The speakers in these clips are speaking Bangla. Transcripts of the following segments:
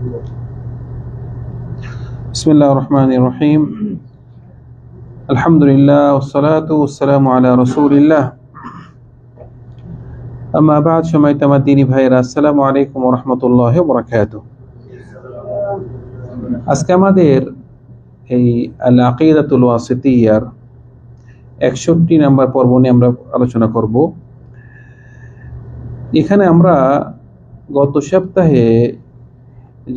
بسم الله الرحمن الرحيم الحمد لله والصلاة والسلام على رسول الله أما بعد شمعت مديني ভাইরা আসসালামু আলাইকুম রহমতুল্লাহ বরাকাত আজকে আমাদের এই আল আকিদাতুল ওয়াসিতিয়ার একষট্টি নাম্বার পর্ব নিয়ে আমরা আলোচনা করব এখানে আমরা গত সপ্তাহে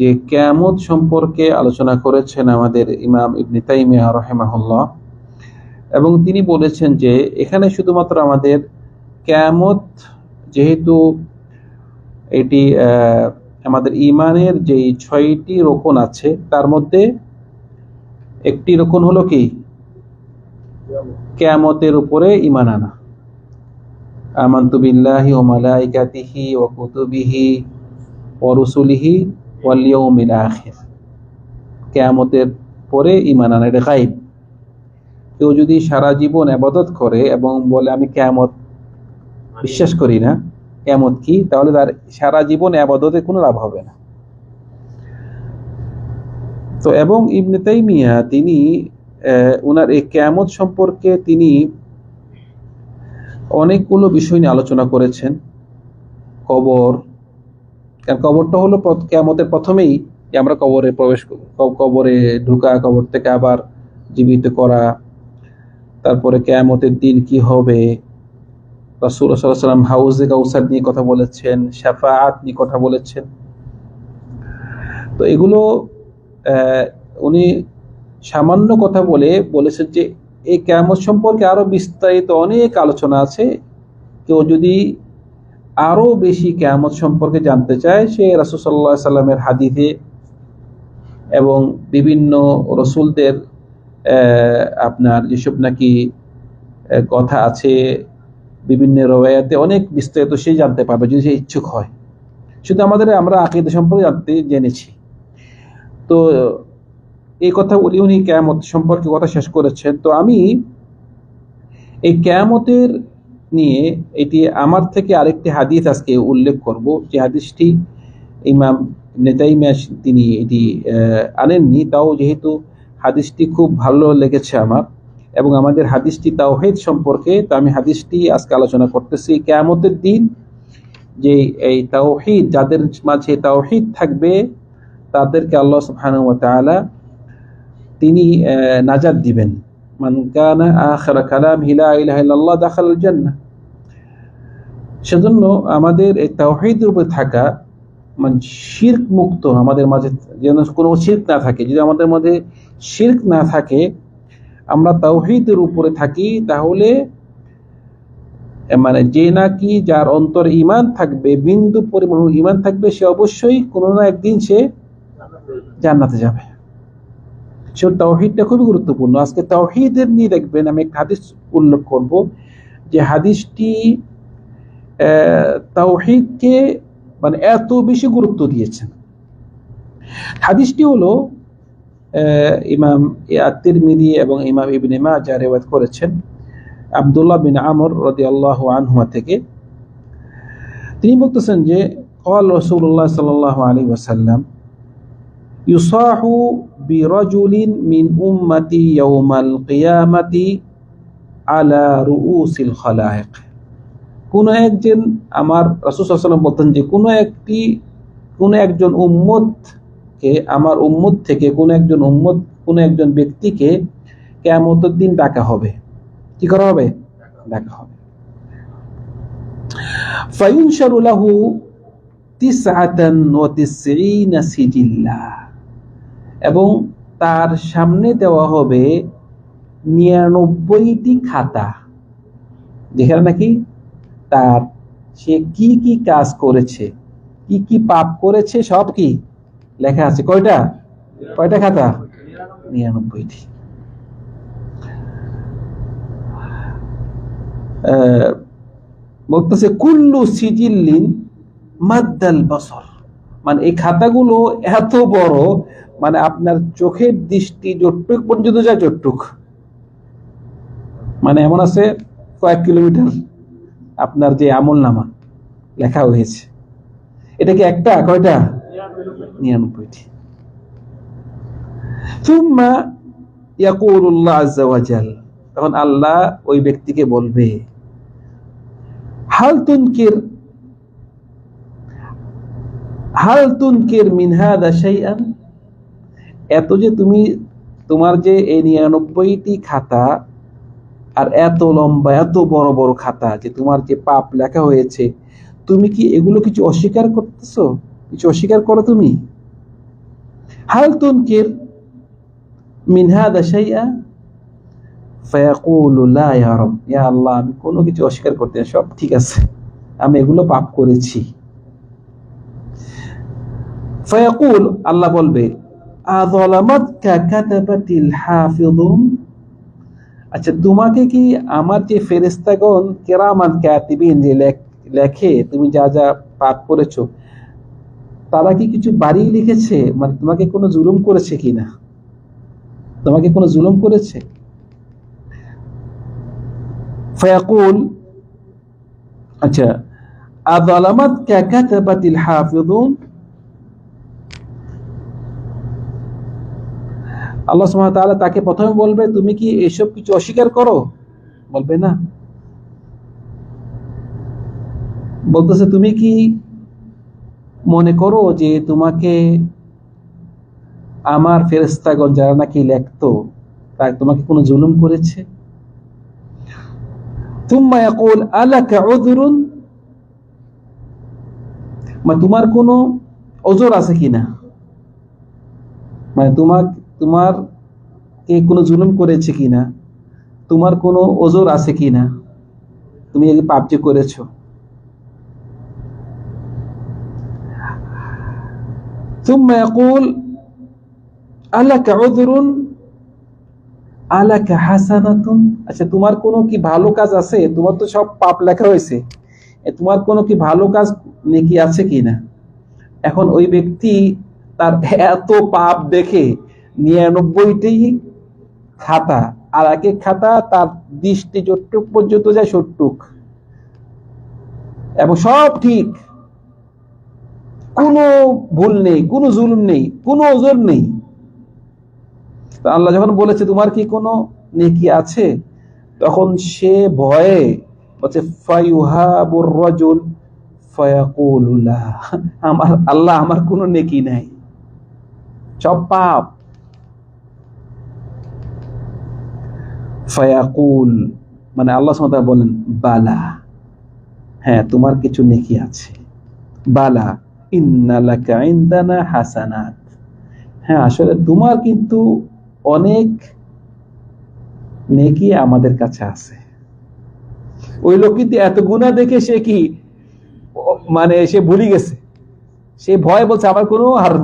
যে কেয়ামত সম্পর্কে আলোচনা করেছেন আমাদের ইমাম ইবনে তাইমিয়া রহেমাহুল্লাহ। এবং তিনি বলেছেন যে এখানে শুধুমাত্র আমাদের কেয়ামত যেহেতু এটি আমাদের ইমানের যেই ছয়টি রোকন আছে, তার মধ্যে একটি রোকন হলো কি? কেয়ামতের উপরে ইমান আনা। আমান্তু বিল্লাহি ও মালাইকাতিহি ও কুতুবিহি ও রুসুলিহি কেয়ামতের পরে ইমান আনা গাইব কেউ যদি সারা জীবন আবাদত করে এবং বলে, আমি কেয়ামত বিশ্বাস করি না, কেয়ামত কি? তাহলে তার সারা জীবন আবাদতে কোনো লাভ হবে না। তো এবং ইবনে তাইমিয়া তিনি ওনার এই কেয়ামত সম্পর্কে তিনি অনেকগুলো বিষয় নিয়ে আলোচনা করেছেন। কবর কারণ কবরটা হলো কেয়ামতের প্রথমেই আমরা কবরে প্রবেশ কবরে ঢুকা, কবর থেকে আবার জীবিত করা, তারপরে কেয়ামতের দিন কি হবে? রাসূল সাল্লাম হাউজে কাউসার নিয়ে কথা বলেছেন, শাফাআত নিয়ে কথা বলেছেন। তো এগুলো উনি সামান্য কথা বলে বলেছেন যে, এই কেয়ামত সম্পর্কে আরও বিস্তারিত অনেক আলোচনা আছে। কেউ যদি আরও বেশি কেয়ামত সম্পর্কে জানতে চায় সে আলাইহি সাল্লামের হাদিসে এবং বিভিন্ন রসুলদের আপনার যেসব নাকি কথা আছে, বিভিন্ন রবায়াতে অনেক বিস্তারিত সে জানতে পারবে যদি সে ইচ্ছুক হয়। শুধু আমাদের, আমরা আকিদা সম্পর্কে জানতে জেনেছি। তো, এই কথা উনি উনি কেয়ামত সম্পর্কে কথা শেষ করেছেন। তো আমি এই কেয়ামতের নিয়ে এটি আমার থেকে আরেকটি হাদিস আজকে উল্লেখ করব। যে হাদিসটি ইমাম নেতাইমিয়া তিনি এটি আনেননি। তাও যেহেতু হাদিসটি খুব ভালো লেগেছে আমার এবং আমাদের হাদিসটি তাওহিদ সম্পর্কে, তো আমি হাদিসটি আজকে আলোচনা করতেছি। কেয়ামতের দিন যে এই তাওহিদ, যাদের মাঝে তাওহিদ থাকবে, তাদেরকে আল্লাহ সুবহানাহু তিনি নাজাত দিবেন। মান কানা আখিরা কালামিহি লা ইলাহা ইল্লাল্লাহ দাখালাল জান্নাহ সেজন্য আমাদের এই তাওহীদের উপরে থাকা মানে শির্ক মুক্ত আমাদের মাঝে যেন কোনো শির্ক না থাকে, যদি আমাদের মধ্যে শির্ক না থাকে, আমরা তাওহীদের উপরে থাকি, তাহলে মানে যে নাকি যার অন্তর ইমান থাকবে, বিন্দু পরিমাণ ইমান থাকবে, সে অবশ্যই কোনো না একদিন সে জান্নাতে যাবে। সে তাওহিদটা খুবই গুরুত্বপূর্ণ। আজকে তাওহিদের নিয়ে দেখবেন আমি একটা হাদিস উল্লেখ করব যে হাদিসটি তাওহিদকে মানে এত বেশি গুরুত্ব দিয়েছেন। হাদিসটি হলো ইমাম আত্মিরমিদি এবং ইমাম ইবনে যা রেওয়াত করেছেন আবদুল্লাহ বিন আমর রদি আল্লাহ আনহুয়া থেকে। তিনি বলতেছেন যে কল রসুল্লাহ সাল আলী ওয়াসাল্লাম ইউসাহু বিরজুলিন মিন উম্মতি ইয়াউমাল কিয়ামাতি আলা রুউসিল খলায়েক। কোনো একজন আমার রাসুল সাল্লাম বলতেন যে, কোনো একটি, কোনো একজন উম্মতকে, আমার উম্মত থেকে কোন একজন উম্মত, কোনো একজন ব্যক্তিকে কেয়ামতের দিন ডাকা হবে। কি করা হবে? ডাকা হবে। ফাইউন শারুলাহু তিসআতান ওয়া তিসঈনা সিজিল্লাহ এবং তার সামনে দেওয়া হবে নিরানব্বইটি খাতা। যেখানে নাকি? তার সে কি কি কাজ করেছে? কি কি পাপ করেছে? সব কি? লেখা আছে। কয়টা? কয়টা খাতা? নিরানব্বইটি। বলতেছে, কুল্লু সিজিল্লিন মাদ্দাল বসর। মানে এই খাতাগুলো এত বড় মানে আপনার চোখের দৃষ্টি যতটুক পর্যন্ত যায় যতটুক মানে এমন আছে, কয়েক কিলোমিটার আপনার যে আমল নামা লেখা হয়েছে। এটা কি একটা, কয়টা? নিরানব্বইটি। আজ্জা ওয়াজাল। তখন আল্লাহ ওই ব্যক্তিকে বলবে, হাল তুনকির হাল তুনকির মিনহাদা শাইআন? এত যে তুমি তোমার যে এই নিরানব্বইটি খাতা আর এত লম্বা এত বড় বড় খাতা যে তোমার যে পাপ লেখা হয়েছে তুমি কি এগুলো কিছু অস্বীকার করতেছ? কিছু অস্বীকার করো তুমি? হাল তুনকির মিন হাদা শাইআ? ফায়াকুলু লা ইয়া ইয়া আল্লাহ আমি কোনো কিছু অস্বীকার করতে না, সব ঠিক আছে। আমি এগুলো পাপ করেছি। ফায়াকুল আল্লাহ বলবে আচ্ছা তোমাকে কি আমার যে ফেরেশতাগণ কেরামান কাতিবিন যে লেখে তুমি যা যা পাপ করেছ, তারা কি কিছু বাড়িয়ে লিখেছে? মানে তোমাকে কোনো জুলুম করেছে কিনা তোমাকে কোনো জুলুম করেছে? ফায়াকুল আচ্ছা আযলামাতকা কাতাবাতিল হাফিযুন আল্লাহ ওয়া তাকে প্রথমে বলবে, তুমি কি এসব কিছু অস্বীকার করো? বলবে, না। বলতেছে, তুমি কি মনে করো যে তোমাকে আমার ফেরেশতাগণ যারা নাকি লেখতো তাই তোমাকে কোনো জুলুম করেছে? মানে তোমার কোনো ওজর আছে কিনা? মানে তোমার তোমার কে কোনো জুলুম করেছে কিনা তোমার কোনো ওজোর আছে কিনা তুমি এই পাপ যে করেছো ثم يقول ألك عذر ألك حسنة আচ্ছা তোমার কোনো কি ভালো কাজ আছে তোমার তো সব পাপ লেখা হয়েছে এ তোমার কোনো কি ভালো কাজ নেকি আছে কিনা এখন ওই ব্যক্তি তার এত পাপ দেখে নিরানব্বইটি খাতা, আর এক খাতা তার দৃষ্টি যতটুক পর্যন্ত যায় সটুক এবং সব ঠিক। কোনো ভুল নেই, কোনো জুলুম নেই, কোনো ওজন নেই। আল্লাহ যখন বলেছে, তোমার কি কোনো নেকি আছে? তখন সে ভয়ে বলছে আমার আল্লাহ আমার কোনো নেকি নাই। সব পাপ। ফায়াকুল মানে আল্লাহ ওয়া তাআলা বলেন, বালা। হ্যাঁ তোমার কিছু নেকি আছে। বালা ইন্নালাকা ইনদানা হাসানাত। হ্যাঁ আসলে তোমার কিন্তু অনেক নেকি আমাদের কাছে আছে। ওই লোক কিন্তু এত গুণা দেখে সে কি মানে সে ভুলে গেছে। সে ভয় বলছে, আমার কোনো আর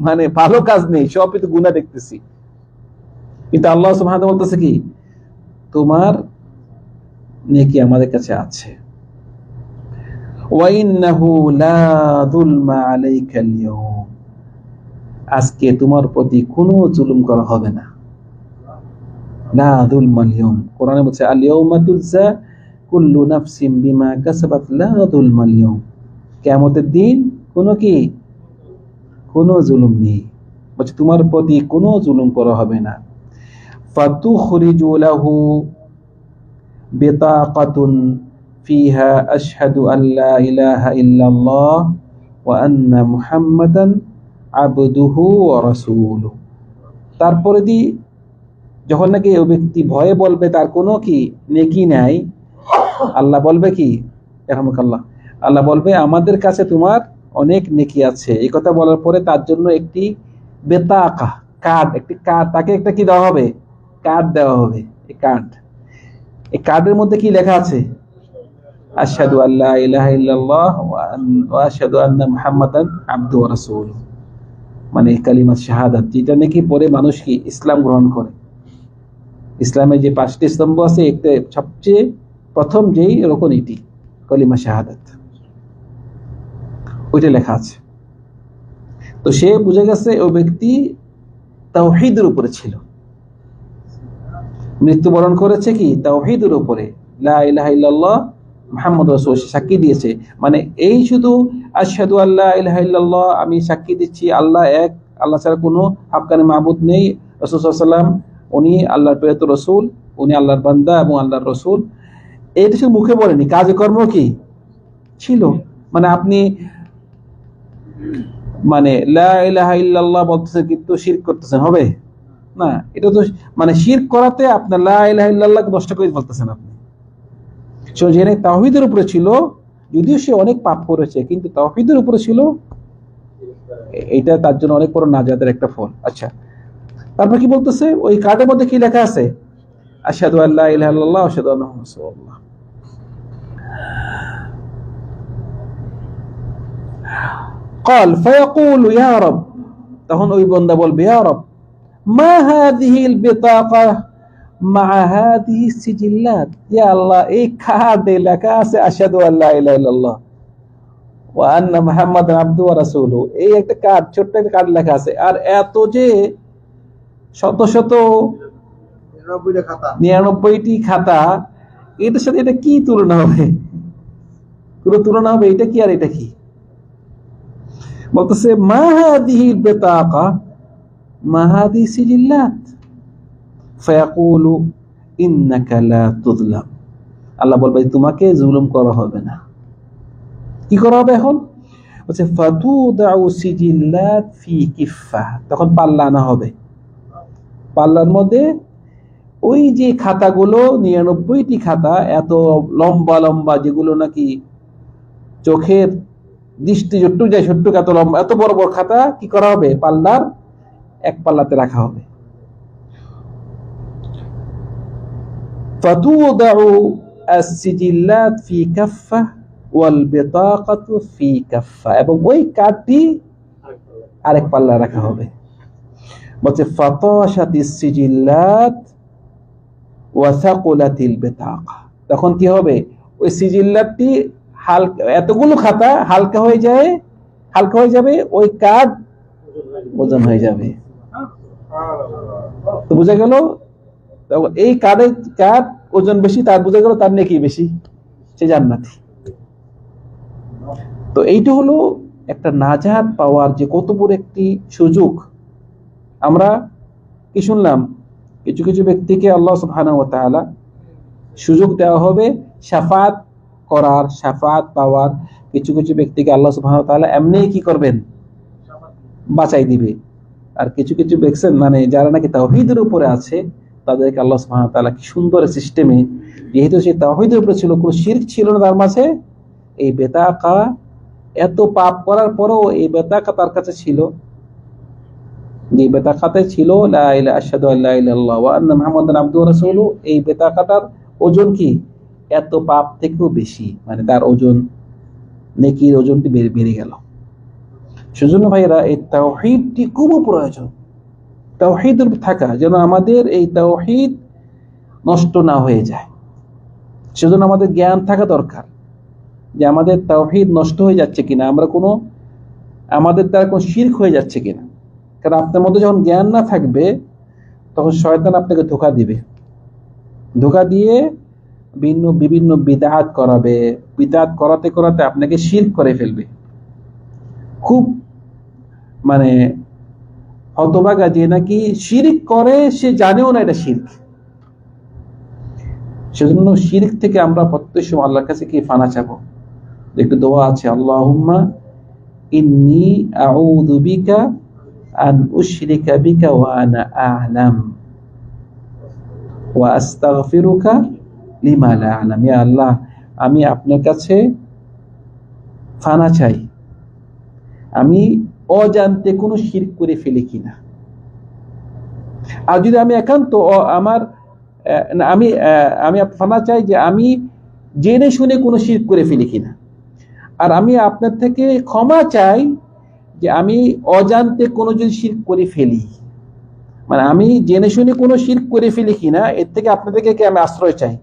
মানে ভালো কাজ নেই সব কিন্তু গুণা দেখতেছি। কিন্তু আল্লাহ সুবহানাহু বলতেছে কি তোমার নেকি আমাদের কাছে আছে। আজকে তোমার প্রতি কোনো জুলুম করা হবে না। কোরআনে বলছে কুল্লু নাফসিন বিমা কাসাবাত লা যুলমা আল-ইয়াওম দিন কোনো কি? কোনো জুলুম নেই। তোমার প্রতি কোনো জুলুম করা হবে না। ফাতুখরিজু লাহু বিতাকাতুন ফিহা আশহাদু আল্লা ইলাহা ইল্লাল্লাহ ওয়া আন্না মুহাম্মাদান আবদুহু ওয়া রাসূলুহু তারপরে দি, যখন নাকি ওই ব্যক্তি ভয়ে বলবে, তার কোনো কি নেকি নাই? আল্লাহ বলবে কি? রহমকাল্লাহ আল্লাহ বলবে, আমাদের কাছে তোমার অনেক নেকি আছে। এই কথা বলার পরে তার জন্য একটি বেতাকা, কার্ড, একটি কার্ড, তাকে একটা কি দেওয়া হবে? কার্ড দেওয়া হবে, এই কার্ড। এই কার্ডের মধ্যে কি লেখা আছে? আশহাদু আল্লাহ ইলাহা ইল্লাল্লাহ ওয়া আশহাদু আন্না মুহাম্মাদান আবদু ওয়া রাসূলুহু। মানে কালিমা শাহাদাত, যেটা নাকি পরে মানুষ কি ইসলাম গ্রহণ করে। ইসলামের যে পাঁচটি স্তম্ভ আছে একটা সবচেয়ে প্রথম যেই রকম এটি কলিমা শাহাদাত। ওইটা লেখা আছে। তো সে বুঝে গেছে, ও ব্যক্তি তাওহীদের উপরে ছিল। মৃত্যুবরণ করেছে কি? তাওহীদের উপরে। লা ইলাহা ইল্লাল্লাহ মোহাম্মদ রসুল সাক্ষী দিয়েছে। মানে এই শুধু আশহাদু আল্লাহ ইল্লাল্লাহ, আমি সাক্ষী দিচ্ছি আল্লাহ এক, আল্লাহ ছাড়া কোনো হাক্কানি মাহবুদ নেই। রসুল সাল্লাম উনি আল্লাহর প্রেরিত রসুল, উনি আল্লাহর বান্দা এবং আল্লাহর রসুল। এটা শুধু মুখে বলেনি কাজকর্ম কি? ছিল। মানে আপনি মানে লা ইলাহা ইল্লাল্লাহ বলতেছেন কিন্তু শিরক করতেছেন, হবে? না এটা তো মানে শিরক করাতে আপনার লা ইলাহা ইল্লাল্লাহ নষ্ট করে বলতেছেন আপনি সে জেনে তাওহীদের উপরে ছিল যদিও সে অনেক পাপ করেছে কিন্তু তাওহীদের উপরে ছিল এ- এটা তার জন্য অনেক বড় নাজাতের একটা ফল আচ্ছা তারপর কি বলতেছে ওই কার্ডের মধ্যে কি লেখা আছে আশহাদু আল্লা ইলাহা ইল্লাল্লাহ আশহাদু আন্না মুহাম্মাদার রাসূলুল্লাহ قال فيقول يا رب তখন ওই বন্দা বলবে ইয়া রব মা হাদিহিল বিতাকা মা হাদিহি সিজিল্লাত ইয়া আল্লাহ এই কার্ডে লেখা আছে আশহাদু আল্লা ইলাহা ইল্লাল্লাহ ওয়া আন্না মুহাম্মাদান আবদুহু ওয়া রাসূলুহু। এই একটা কার্ড ছোট্ট একটা কার্ড লেখা আছে। আর এত যে শত শত নিরানব্বইটা খাতা। এটার সাথে এটা কি তুলনা হবে? কোনো তুলনা হবে? এটা কি আর এটা কি? বলতেছে মাহাদিহি বেতাকা মাহাদি সিজিল্লাত ফায়াকুলু, ইন্নাকা লা তুযলাম। আল্লাহ বলবে, তোমাকে জুলুম করা হবে না। কি করা হবে এখন? বলছে, ফাতুদাউ সিজিল্লাত ফি কিফা তখন পাল্লা আনা হবে। পাল্লার মধ্যে ওই যে খাতাগুলো, নিরানব্বইটি খাতা, এত লম্বা লম্বা, যেগুলো নাকি চোখের দৃষ্টি যটুক যায় সটুক এত লম্বা, এত বড় বড় খাতা, কি করা হবে? পাল্লার এক পাল্লাতে রাখা হবে فتوضع السجلات في كفة والبطاقة في كفة এবং ওই কার্ডটি আরেক পাল্লা রাখা হবে বলছে ফাতাশাতি সিজিল্লাত ওয়াসাকুলাতিল বেতাকা তখন কি হবে ওই সিজিল্লাতটি হালকা এতগুলো খাতা হালকা হয়ে যায় হালকা হয়ে যাবে ওই কার্ড ওজন হয়ে যাবে তো বোঝা গেল এই কার্ডের কার্ড ওজন বেশি, তার বোঝা গেল, তার নেকি বেশি, সে জান্নাতি। তো এইটা হলো একটা নাজাত পাওয়ার যে কত বড় একটি সুযোগ। আমরা কি শুনলাম? কিছু কিছু ব্যক্তিকে আল্লাহ তাআলা সুযোগ দেওয়া হবে সাফাত করার সাফাত পাওয়ার। কিছু কিছু ব্যক্তিকে আল্লাহ তাআলা এমনিই কি করবেন? বাঁচাই দিবে। আর কিছু কিছু দেখছেন মানে যারা নাকি তাওহীদের উপরে আছে, তাদেরকে আল্লাহ সুবহানাহু ওয়া তাআলা কি সুন্দর সিস্টেমে যেহেতু সে তাওহীদের উপরে ছিল, কোনো শিরক ছিল না তার মাঝে, এই বেতাকা এত পাপ করার পরেও এই বেতাকা তার কাছে ছিল। যে বেতাকাতে ছিল এই বেতাকাটার ওজন কি? এত পাপ থেকেও বেশি মানে তার ওজন, নেকির ওজনটি বেড়ে গেল। সেজন্য ভাইয়েরা, এই তাওহীদটি খুবই প্রয়োজন। তাওহীদের থাকা, যেন আমাদের এই তাওহীদ নষ্ট না হয়ে যায়। সেজন্য আমাদের জ্ঞান থাকা দরকার যে আমাদের তাওহীদ নষ্ট হয়ে যাচ্ছে কিনা, আমরা কোনো, আমাদের দ্বারা কোনো শিরক হয়ে যাচ্ছে কিনা। কারণ আপনার মধ্যে যখন জ্ঞান না থাকবে, তখন শয়তান আপনাকে ধোকা দিবে। ধোকা দিয়ে বিভিন্ন বিভিন্ন বিদাত করাবে। বিদাত করাতে করাতে আপনাকে শিরক করে ফেলবে। খুব মানে হতবাগা যে নাকি শিরিক করে, সে জানেও না এটা শিরক। সেজন্য শিরিক থেকে আমরা প্রত্যেক সময় আল্লাহর কাছে কি ফানা চাবো? একটু দোয়া আছে ওয়া আল্লাহ, আমি আপনার কাছে ফানা চাই। আমি অজান্তে কোনো শির করে ফেলি কিনা। আর যদি আমি একান্ত আমার আমি আমি ফানা চাই যে আমি জেনে শুনে কোনো শির করে ফেলি কিনা। আর আমি আপনার থেকে ক্ষমা চাই যে আমি অজান্তে কোনো যদি শির করে ফেলি। মানে আমি জেনে শুনে কোনো শির করে ফেলি কিনা, এর থেকে আপনার থেকে কি আমি আশ্রয় চাই?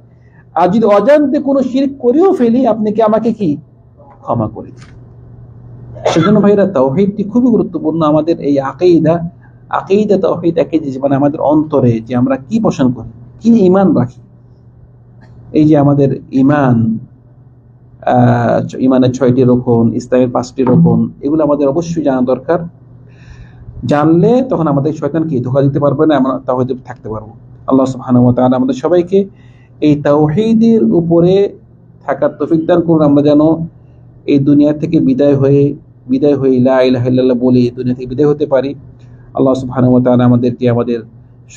আর যদি অজান্তে কোনো শির করেও ফেলি, আপনি কি আমাকে কি? ক্ষমা করে দিন। সেজন্য ভাইরা তাওহীদটি খুবই গুরুত্বপূর্ণ। আমাদের এই আকিদা আকিদা তাওহীদ একই জিনিস মানে আমাদের অন্তরে যে আমরা কি পোষণ করি, কি ঈমান রাখি। এই যে আমাদের ইমান ইমানের ছয়টি রোকন, ইসলামের পাঁচটি রোকন, এগুলো আমাদের অবশ্যই জানা দরকার। জানলে তখন আমাদের শয়তানকে ধোকা দিতে পারবে না, আমরা তাওহীদে থাকতে পারব। আল্লাহ সুবহানাহু তাআলা আমাদের সবাইকে এই তাওহীদের উপরে থাকার তৌফিক দান করুন। আমরা যেন এই দুনিয়া থেকে বিদায় হয়ে বিদায় হয়ে ইলাহা ইল্লাল্লাহ বলে দুনিয়া থেকে বিদায় হতে পারি। আল্লাহ সুবহানাহু ওয়া আমাদেরকে আমাদের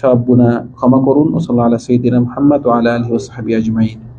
সব গুণা ক্ষমা করুন। ও সাল্লাহ আল্লাহ সঈদিন মুহাম্মদ আল্লাহ আলহি ওয়া আজমাইন।